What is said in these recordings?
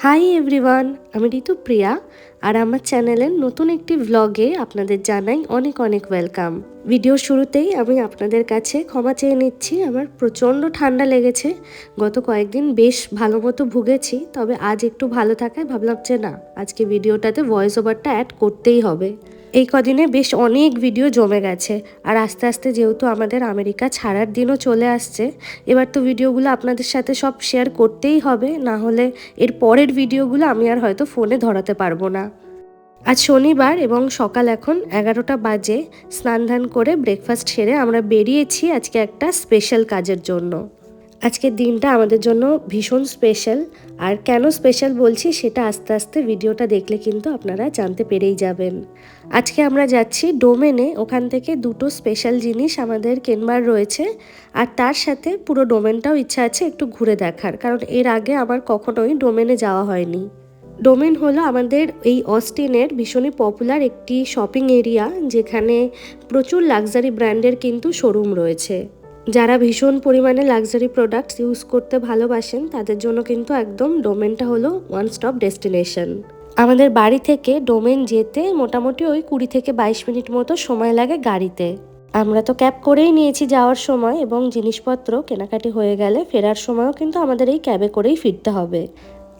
Hi everyone আমি ঋতুপ্রিয়া আর আমার চ্যানেলের নতুন একটি ভ্লগে আপনাদের জানাই অনেক অনেক ওয়েলকাম ভিডিও শুরুতেই আমি আপনাদের কাছে ক্ষমা চেয়ে নিচ্ছি, আমার প্রচণ্ড ঠান্ডা লেগেছে। গত কয়েকদিন বেশ ভালো মতো ভুগেছি, তবে আজ একটু ভালো থাকায় ভাবলাম যে না, আজকে ভিডিওটাতে ভয়েস ওভারটা অ্যাড করতেই হবে। এই কদিনে বেশ অনেক ভিডিও জমে গেছে। আর আস্তে আস্তে যেহেতু আমাদের আমেরিকা ছাড়ার দিনও চলে আসছে, এবার তো ভিডিওগুলো আপনাদের সাথে সব শেয়ার করতেই হবে, না হলে এর পরের ভিডিওগুলো আমি আর হয়তো ফোনে ধরাতে পারব না। আজ শনিবার এবং সকাল এখন এগারোটা বাজে, স্নান ধান করে ব্রেকফাস্ট সেরে আমরা বেরিয়েছি আজকে একটা স্পেশাল কাজের জন্য। আজকের দিনটা আমাদের জন্য ভীষণ স্পেশাল আর কেন স্পেশাল বলছি, সেটা আস্তে আস্তে ভিডিওটা দেখলে কিন্তু আপনারা জানতে পেরেই যাবেন। আজকে আমরা যাচ্ছি ডোমেনে ওখান থেকে দুটো স্পেশাল জিনিস আমাদের কেনবার রয়েছে। আর তার সাথে পুরো ডোমেনটাও ইচ্ছা আছে একটু ঘুরে দেখার, কারণ এর আগে আমার কখনোই ডোমেনে যাওয়া হয়নি। ডোমেন হলো আমাদের এই অস্টিনের ভীষণই পপুলার একটি শপিং এরিয়া যেখানে প্রচুর লাক্সারি ব্র্যান্ডের কিন্তু শোরুম রয়েছে। যারা ভীষণ পরিমাণে লাক্সারি প্রোডাক্টস ইউজ করতে ভালোবাসেন, তাদের জন্য কিন্তু একদম ডোমেনটা হলো ওয়ান স্টপ ডেস্টিনেশন আমাদের বাড়ি থেকে ডোমেন যেতে মোটামুটি ওই কুড়ি থেকে বাইশ মিনিট মতো সময় লাগে গাড়িতে। আমরা তো ক্যাব করেই নিয়েছি যাওয়ার সময় এবং জিনিসপত্র কেনাকাটি হয়ে গেলে ফেরার সময়ও কিন্তু আমাদের এই ক্যাবে করেই ফিরতে হবে।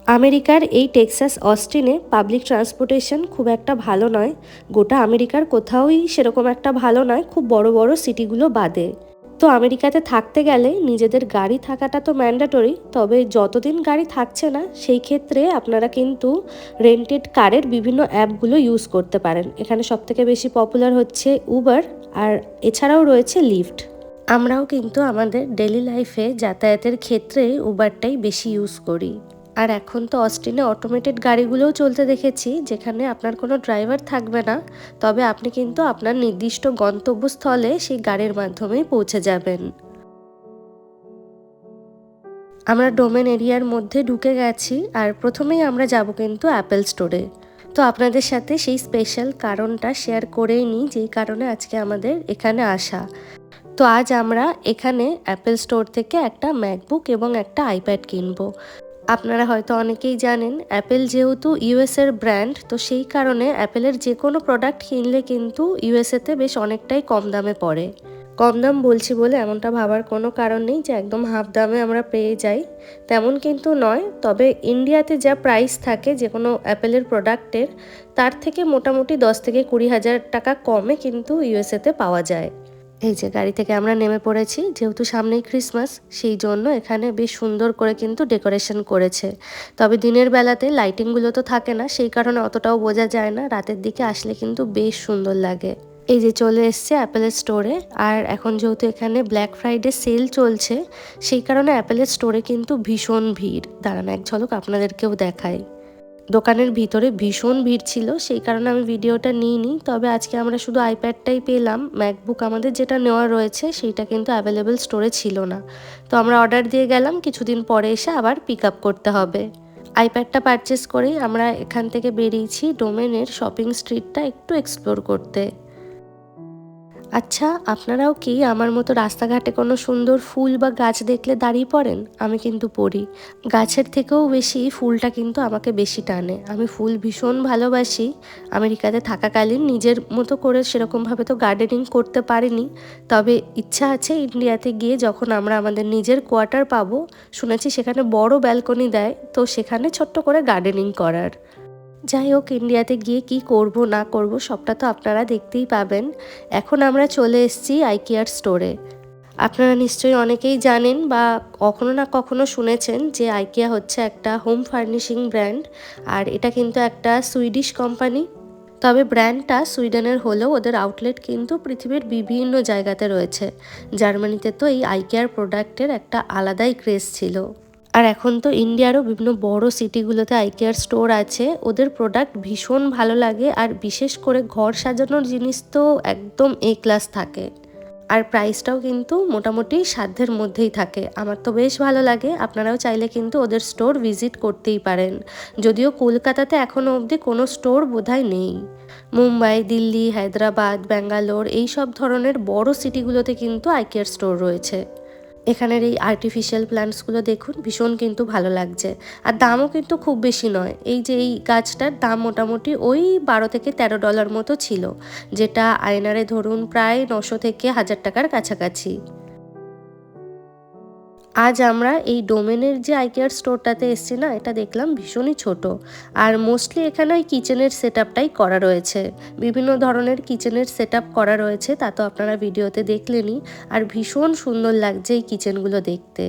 আমেরিকার এই টেক্সাস অস্টিনে পাবলিক ট্রান্সপোর্টেশন খুব একটা ভালো নয়। গোটা আমেরিকার কোথাওই সেরকম একটা ভালো নয়, খুব বড় বড় সিটিগুলো বাদে। তো আমেরিকাতে থাকতে গেলে নিজেদের গাড়ি থাকাটা তো ম্যান্ডাটরি, তবে যতদিন গাড়ি থাকছে না, সেই ক্ষেত্রে আপনারা কিন্তু রেন্টেড কারের বিভিন্ন অ্যাপগুলো ইউজ করতে পারেন। এখানে সবথেকে বেশি পপুলার হচ্ছে উবার আর এছাড়াও রয়েছে লিফট আমরাও কিন্তু আমাদের ডেলি লাইফে যাতায়াতের ক্ষেত্রে উবারটাই বেশি ইউজ করি। আর এখন তো অস্টিনে অটোমেটেড গাড়িগুলোও চলতে দেখেছি, যেখানে আপনার কোনো ড্রাইভার থাকবে না। তবে আপনি কিন্তু আপনার নির্দিষ্ট গন্তব্যস্থলে সেই গাড়ির মাধ্যমেই পৌঁছে যাবেন। আমরা ডোমেন এরিয়ার মধ্যে ঢুকে গেছি আর প্রথমেই আমরা যাব কিন্তু অ্যাপেল স্টোরে তো আপনাদের সাথে সেই স্পেশাল কারণটা শেয়ার করেই নিই, যেই কারণে আজকে আমাদের এখানে আসা। তো আজ আমরা এখানে অ্যাপেল স্টোর থেকে একটা ম্যাকবুক এবং একটা আইপ্যাড কিনবো। আপনারা হয়তো অনেকেই জানেন অ্যাপেল যেহেতু ইউএসের ব্র্যান্ড তো সেই কারণে অ্যাপেলের যে কোনো প্রোডাক্ট কিনলে কিন্তু ইউএসএতে বেশ অনেকটাই কম দামে পড়ে। কম দাম বলছি বলে এমনটা ভাবার কোনো কারণ নেই যে একদম হাফ দামে আমরা পেয়ে যাই। তেমন কিন্তু নয়, তবে ইন্ডিয়াতে যা প্রাইস থাকে যে কোনো অ্যাপেলের প্রোডাক্টের তার থেকে মোটামুটি দশ থেকে কুড়ি হাজার টাকা কমে কিন্তু ইউএসএতে পাওয়া যায়। এই যে গাড়ি থেকে আমরা নেমে পড়েছি, যেহেতু সামনেই ক্রিসমাস সেই জন্য এখানে বেশ সুন্দর করে কিন্তু ডেকোরেশন করেছে। তবে দিনের বেলাতে লাইটিংগুলো তো থাকে না, সেই কারণে অতটাও বোঝা যায় না, রাতের দিকে আসলে কিন্তু বেশ সুন্দর লাগে। এই যে চলে এসছে অ্যাপেলের স্টোরে আর এখন যেহেতু এখানে ব্ল্যাক ফ্রাইডে সেল চলছে, সেই কারণে অ্যাপেলের স্টোরে কিন্তু ভীষণ ভিড়। দাঁড়ান, এক ঝলক আপনাদেরকেও দেখায় দোকানের ভিতরে ভীষণ ভিড় ছিল, সেই কারণে আমি ভিডিওটা নিইনি। তবে আজকে আমরা শুধু আইপ্যাডটাই পেলাম। ম্যাকবুক আমাদের যেটা নেওয়া রয়েছে, সেইটা কিন্তু অ্যাভেলেবেল স্টোরে ছিল না। তো আমরা অর্ডার দিয়ে গেলাম, কিছুদিন পরে এসে আবার পিক আপ করতে হবে। আইপ্যাডটা পারচেস করেই আমরা এখান থেকে বেরিয়েছি ডোমেনের শপিং স্ট্রিটটা একটু এক্সপ্লোর করতে। আচ্ছা আপনারাও কি আমার মতো রাস্তাঘাটে কোনো সুন্দর ফুল বা গাছ দেখলে দাঁড়িয়ে পড়েন? আমি কিন্তু পড়ি। গাছের থেকেও বেশি ফুলটা কিন্তু আমাকে বেশি টানে। আমি ফুল ভীষণ ভালোবাসি। আমেরিকাতে থাকাকালীন নিজের মতো করে সেরকমভাবে তো গার্ডেনিং করতে পারিনি। তবে ইচ্ছা আছে ইন্ডিয়াতে গিয়ে যখন আমরা আমাদের নিজের কোয়ার্টার পাবো, শুনেছি সেখানে বড় ব্যালকনি দেয়, তো সেখানে ছোট্ট করে গার্ডেনিং করার। যাই হোক, ইন্ডিয়াতে গিয়ে কি করব, না করব, সবটা তো আপনারা দেখতেই পাবেন। এখন আমরা চলে এসেছি আইকিয়ার স্টোরে আপনারা নিশ্চয়ই অনেকেই জানেন বা কখনো না কখনো শুনেছেন যে আইকিয়া হচ্ছে একটা হোম ফার্নিশিং ব্র্যান্ড আর এটা কিন্তু একটা সুইডিশ কোম্পানি তবে ব্র্যান্ডটা সুইডেনের হলেও ওদের আউটলেট কিন্তু পৃথিবীর বিভিন্ন জায়গাতে রয়েছে। জার্মানিতে তো এই আইকেয়ার প্রোডাক্টের একটা আলাদাই ক্রেজ ছিল। আর এখন তো ইন্ডিয়ারও বিভিন্ন বড় সিটিগুলোতে আইকেয়ার স্টোর আছে। ওদের প্রোডাক্ট ভীষণ ভালো লাগে আর বিশেষ করে ঘর সাজানোর জিনিস তো একদম এ ক্লাস থাকে। আর প্রাইসটাও কিন্তু মোটামুটি সাধ্যের মধ্যেই থাকে। আমার তো বেশ ভালো লাগে। আপনারাও চাইলে কিন্তু ওদের স্টোর ভিজিট করতেই পারেন। যদিও কলকাতাতে এখনও অবধি কোনো স্টোর বোধহয় নেই। মুম্বাই, দিল্লি, হায়দ্রাবাদ, ব্যাঙ্গালোর, এই সব ধরনের বড় সিটিগুলোতে কিন্তু আইকেয়ার স্টোর রয়েছে। এখানের এই আর্টিফিশিয়াল প্ল্যান্টসগুলো দেখুন, ভীষণ কিন্তু ভালো লাগছে। আর দামও কিন্তু খুব বেশি নয়। এই যে এই গাছটার দাম মোটামুটি ওই বারো থেকে তেরো ডলার মতো ছিল, যেটা আয়নারে ধরুন প্রায় নশো থেকে হাজার টাকার কাছাকাছি। আজ আমরা এই ডোমেনের যে আইকেয়ার স্টোরটাতে এসছি না, এটা দেখলাম ভীষণই ছোট। আর মোস্টলি এখানে ওই কিচেনের সেট আপটাই করা রয়েছে। বিভিন্ন ধরনের কিচেনের সেট করা রয়েছে, তা তো আপনারা ভিডিওতে দেখলেনই। আর ভীষণ সুন্দর লাগছে এই কিচেনগুলো দেখতে।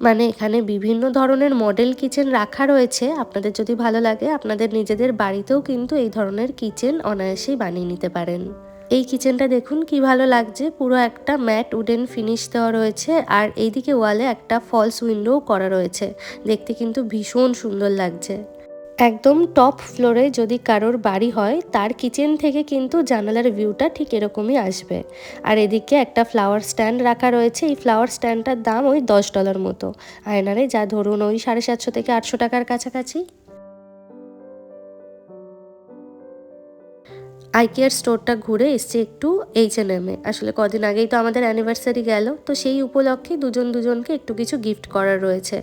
মানে এখানে বিভিন্ন ধরনের মডেল কিচেন রাখা রয়েছে। আপনাদের যদি ভালো লাগে, আপনাদের নিজেদের বাড়িতেও কিন্তু এই ধরনের কিচেন অনায়াসেই বানিয়ে নিতে পারেন। এই কিচেনটা দেখুন কি ভালো লাগছে। পুরো একটা ম্যাট উডেন ফিনিশ দেওয়া রয়েছে আর এইদিকে ওয়ালে একটা ফলস উইন্ডোও করা রয়েছে। দেখতে কিন্তু ভীষণ সুন্দর লাগছে। একদম টপ ফ্লোরে যদি কারোর বাড়ি হয়, তার কিচেন থেকে কিন্তু জানালার ভিউটা ঠিক এরকমই আসবে। আর এদিকে একটা ফ্লাওয়ার স্ট্যান্ড রাখা রয়েছে। এই ফ্লাওয়ার স্ট্যান্ডটার দাম ওই দশ ডলার মতো। আয়নারে যা ধরুন ওই সাড়ে সাতশো থেকে আটশো টাকার কাছাকাছি। আইকেয়ার স্টোরটা ঘুরে এসছে একটু এইচ এন এমে আসলে কদিন আগেই তো আমাদের অ্যানিভার্সারি গেল, তো সেই উপলক্ষে দুজন দুজনকে একটু কিছু গিফট করা রয়েছে।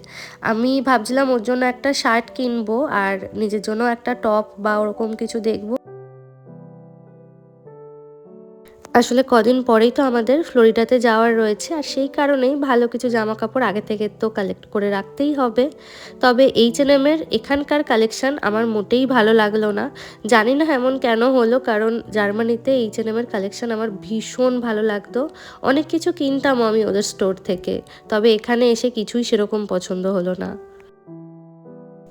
আমি ভাবছিলাম ওর জন্য একটা শার্ট কিনবো আর নিজের জন্য একটা টপ বা ওরকম কিছু দেখব। আসলে কদিন পরেই তো আমাদের ফ্লোরিডাতে যাওয়ার রয়েছে, আর সেই কারণেই ভালো কিছু জামা কাপড় আগে থেকে তো কালেক্ট করে রাখতেই হবে। তবে এইচ এন এমের এখানকার কালেকশান আমার মোটেই ভালো লাগল না। জানি না এমন কেন হলো, কারণ জার্মানিতে এইচ এন কালেকশান আমার ভীষণ ভালো লাগতো। অনেক কিছু কিনতামও আমি ওদের স্টোর থেকে, তবে এখানে এসে কিছুই সেরকম পছন্দ হলো না।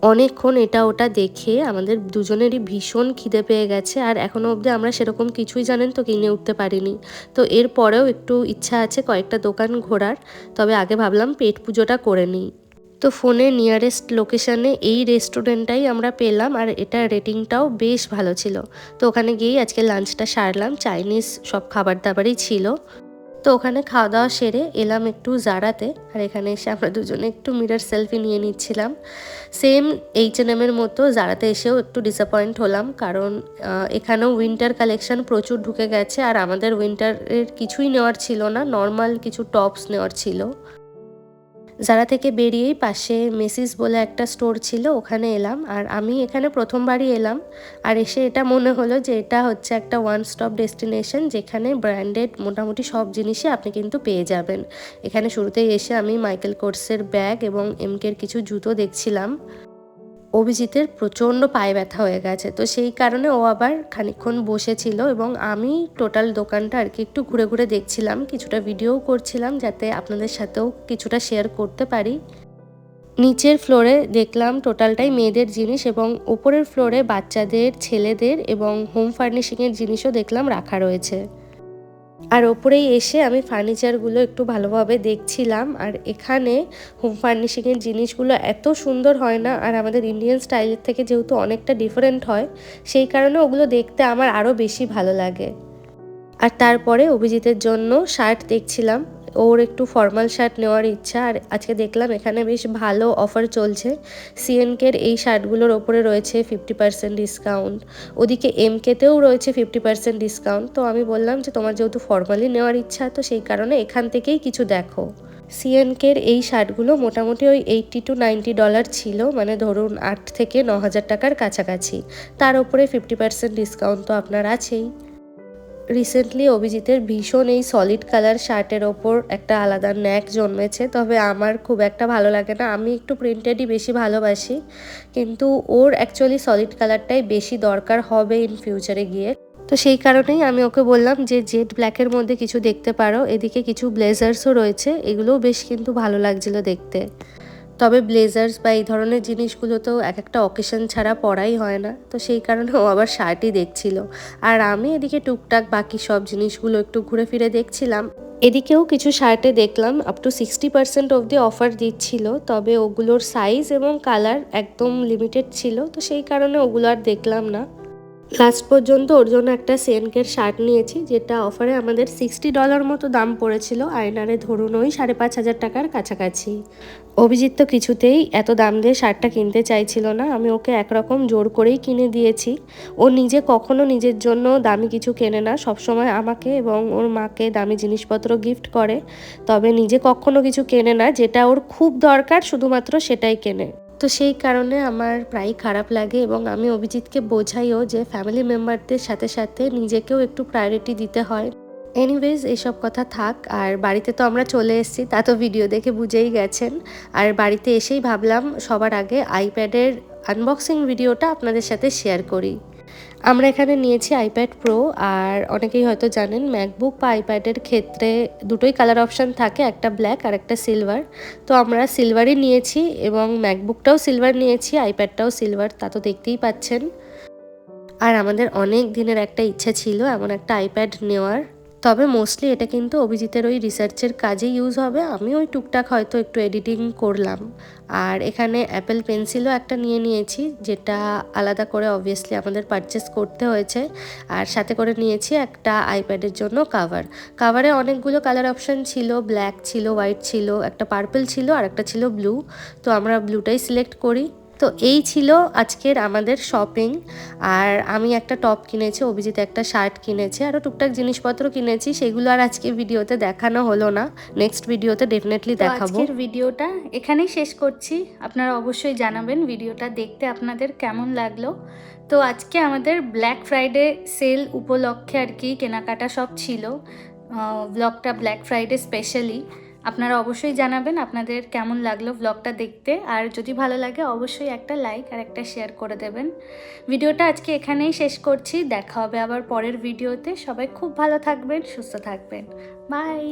অনেকক্ষণ এটা ওটা দেখে আমাদের দুজনেরই ভীষণ খিদে পেয়ে গেছে, আর এখনও অবধি আমরা সেরকম কিছুই জানেন তো কিনে উঠতে পারিনি। তো এরপরেও একটু ইচ্ছা আছে কয়েকটা দোকান ঘোরার, তবে আগে ভাবলাম পেট পুজোটা করে নিই। তো ফোনে নিয়ারেস্ট লোকেশানে এই রেস্টুরেন্টটাই আমরা পেলাম, আর এটা রেটিংটাও বেশ ভালো ছিল। তো ওখানে গিয়েই আজকে লাঞ্চটা সারলাম চাইনিজ সব খাবার দাবারই ছিল। তো ওখানে খাওয়া দাওয়া সেরে এলাম একটু জারাতে আর এখানে এসে আমরা দুজনে একটু মিরার সেলফি নিয়ে নিচ্ছিলাম। সেম এইচ এন এমের মতো জারাতে এসেও একটু ডিসঅ্যাপয়েন্ট হলাম, কারণ এখানেও উইন্টার কালেকশন প্রচুর ঢুকে গেছে, আর আমাদের উইন্টারের কিছুই নেওয়ার ছিল না নর্মাল কিছু টপস নেওয়ার ছিল। যারা থেকে বেরিয়েই পাশে মেসিস বলে একটা স্টোর ছিল, ওখানে এলাম। আর আমি এখানে প্রথমবারই এলাম। আর এসে এটা মনে হলো যে এটা হচ্ছে একটা ওয়ান স্টপ ডেস্টিনেশন যেখানে ব্র্যান্ডেড মোটামুটি সব জিনিসই আপনি কিন্তু পেয়ে যাবেন। এখানে শুরুতেই এসে আমি মাইকেল কোর্সের ব্যাগ এবং এমকের কিছু জুতো দেখছিলাম। অভিজিতের প্রচণ্ড পায়ে ব্যথা হয়ে গেছে। তো সেই কারণে ও আবার খানিক্ষণ বসেছিল এবং আমি টোটাল দোকানটা আর কি একটু ঘুরে ঘুরে দেখছিলাম, কিছুটা ভিডিও করছিলাম যাতে আপনাদের সাথেও কিছুটা শেয়ার করতে পারি। নিচের ফ্লোরে দেখলাম টোটালটাই মেয়েদের জিনিস এবং উপরের ফ্লোরে বাচ্চাদের, ছেলেদের এবং হোম ফার্নিশিংয়ের জিনিসও দেখলাম রাখা রয়েছে। আর ওপরেই এসে আমি ফার্নিচারগুলো একটু ভালোভাবে দেখছিলাম। আর এখানে হোম ফার্নিশিংয়ের জিনিসগুলো এত সুন্দর হয় না, আর আমাদের ইন্ডিয়ান স্টাইলের থেকে যেহেতু অনেকটা ডিফারেন্ট হয়, সেই কারণে ওগুলো দেখতে আমার আরও বেশি ভালো লাগে। আর তারপরে অভিজিতের জন্য শার্ট দেখছিলাম। ওর একটু ফর্মাল শার্ট নেওয়ার ইচ্ছা, আর আজকে দেখলাম এখানে বেশ ভালো অফার চলছে। সিএনকের এই শার্টগুলোর ওপরে রয়েছে ফিফটি পার্সেন্ট ডিসকাউন্ট ওদিকে এমকেতেও রয়েছে ফিফটি পার্সেন্ট ডিসকাউন্ট তো আমি বললাম যে তোমার যেহেতু ফর্মালি নেওয়ার ইচ্ছা, তো সেই কারণে এখান থেকেই কিছু দেখো। সিএনকের এই শার্টগুলো মোটামুটি ওই এইটটি টু নাইনটি ডলার ছিল মানে ধরুন আট থেকে ন হাজার টাকার কাছাকাছি। তার উপরে ফিফটি পার্সেন্ট ডিসকাউন্ট তো আপনার আছেই। রিসেন্টলি অভিজিতের ভীষণ এই সলিড কালার শার্টের ওপর একটা আলাদা ন্যাক জন্মেছে, তবে আমার খুব একটা ভালো লাগে না। আমি একটু প্রিন্টেডই বেশি ভালোবাসি, কিন্তু ওর অ্যাকচুয়ালি সলিড কালারটাই বেশি দরকার হবে ইন ফিউচারে গিয়ে। তো সেই কারণেই আমি ওকে বললাম যে জেড ব্ল্যাকের মধ্যে কিছু দেখতে পারো, এদিকে কিছু ব্লেজার্সও রয়েছে, এগুলোও বেশ কিন্তু ভালো লাগছিল দেখতে। তবে ব্লেজার্স বা এই ধরনের জিনিসগুলো তো এক একটা অকেশন ছাড়া পরাই হয় না। তো সেই কারণে ও আবার শার্টই দেখছিল। আর আমি এদিকে টুকটাক বাকি সব জিনিসগুলো একটু ঘুরে ফিরে দেখছিলাম। এদিকেও কিছু শার্টে দেখলাম আপ টু সিক্সটি পার্সেন্ট অবধি অফার দিচ্ছিল, তবে ওগুলোর সাইজ এবং কালার একদম লিমিটেড ছিল, তো সেই কারণে ওগুলো আর দেখলাম না। লাস্ট পর্যন্ত ওর জন্য একটা সেনকের শার্ট নিয়েছি, যেটা অফারে আমাদের সিক্সটি ডলার মতো দাম পড়েছিল। আয়নারে ধরুন ওই সাড়ে পাঁচ হাজার টাকার কাছাকাছি। অভিজিৎ তো কিছুতেই এত দাম দিয়ে শার্টটা কিনতে চাইছিল না। আমি ওকে একরকম জোর করেই কিনে দিয়েছি। ও নিজে কখনো নিজের জন্য দামি কিছু কেনে না। সবসময় আমাকে এবং ওর মাকে দামি জিনিসপত্র গিফট করে। তবে নিজে কখনো কিছু কেনে না। যেটা ওর খুব দরকার, শুধুমাত্র সেটাই কেনে। তো সেই কারণে আমার প্রায় খারাপ লাগে এবং আমি অভিজিৎকে বোঝাইও যে ফ্যামিলি মেম্বারদের সাথে সাথে নিজেকেও একটু প্রায়োরিটি দিতে হয়। এনিওয়েজ এসব কথা থাক, আর বাড়িতে তো আমরা চলে এসেছি, তা তো ভিডিও দেখে বুঝেই গেছেন। আর বাড়িতে এসেই ভাবলাম, সবার আগে আইপ্যাডের আনবক্সিং ভিডিওটা আপনাদের সাথে শেয়ার করি। আমরা এখানে নিয়েছি আইপ্যাড প্রো আর অনেকেই হয়তো জানেন ম্যাকবুক বা আইপ্যাডের ক্ষেত্রে দুটোই কালার অপশান থাকে, একটা ব্ল্যাক আর একটা সিলভার তো আমরা সিলভারই নিয়েছি এবং ম্যাকবুকটাও সিলভার নিয়েছি আইপ্যাডটাও সিলভার তা তো দেখতেই পাচ্ছেন। আর আমাদের অনেক দিনের একটা ইচ্ছা ছিল এমন একটা আইপ্যাড নেওয়ার। তবে মোস্টলি এটা কিন্তু অভিজিতের ওই রিসার্চের কাজে ইউজ হবে। আমি ওই টুকটাক হয়তো একটু এডিটিং করলাম। আর এখানে অ্যাপেল পেন্সিলও একটা নিয়ে নিয়েছি, যেটা আলাদা করে অবভিয়াসলি আমাদের পারচেস করতে হয়েছে। আর সাথে করে নিয়েছি একটা আইপ্যাডের জন্য কাভার কাভারে অনেকগুলো কালার অপশান ছিল ব্ল্যাক ছিল হোয়াইট ছিল, একটা পার্পল ছিল, আর একটা ছিল ব্লু তো আমরা ব্লুটাই সিলেক্ট করি। তো এই ছিল আজকের আমাদের শপিং আর আমি একটা টপ কিনেছি অভিজিৎ একটা শার্ট কিনেছে আরও টুকটাক জিনিসপত্র কিনেছি সেগুলো আর আজকে ভিডিওতে দেখানো হলো না। নেক্সট ভিডিওতে ডেফিনেটলি দেখাবো। আজকের ভিডিওটা এখানেই শেষ করছি। আপনারা অবশ্যই জানাবেন ভিডিওটা দেখতে আপনাদের কেমন লাগল। তো আজকে আমাদের ব্ল্যাক ফ্রাইডে সেল উপলক্ষে আর কি কেনাকাটা সব ছিল। ব্লগটা ব্ল্যাক ফ্রাইডে স্পেশালি আপনারা অবশ্যই জানাবেন আপনাদের কেমন লাগল ব্লগটা দেখতে। আর যদি ভালো লাগে, অবশ্যই একটা লাইক আর একটা শেয়ার করে দেবেন। ভিডিওটা আজকে এখানেই শেষ করছি। দেখা হবে আবার পরের ভিডিওতে সবাই খুব ভালো থাকবেন, সুস্থ থাকবেন। বাই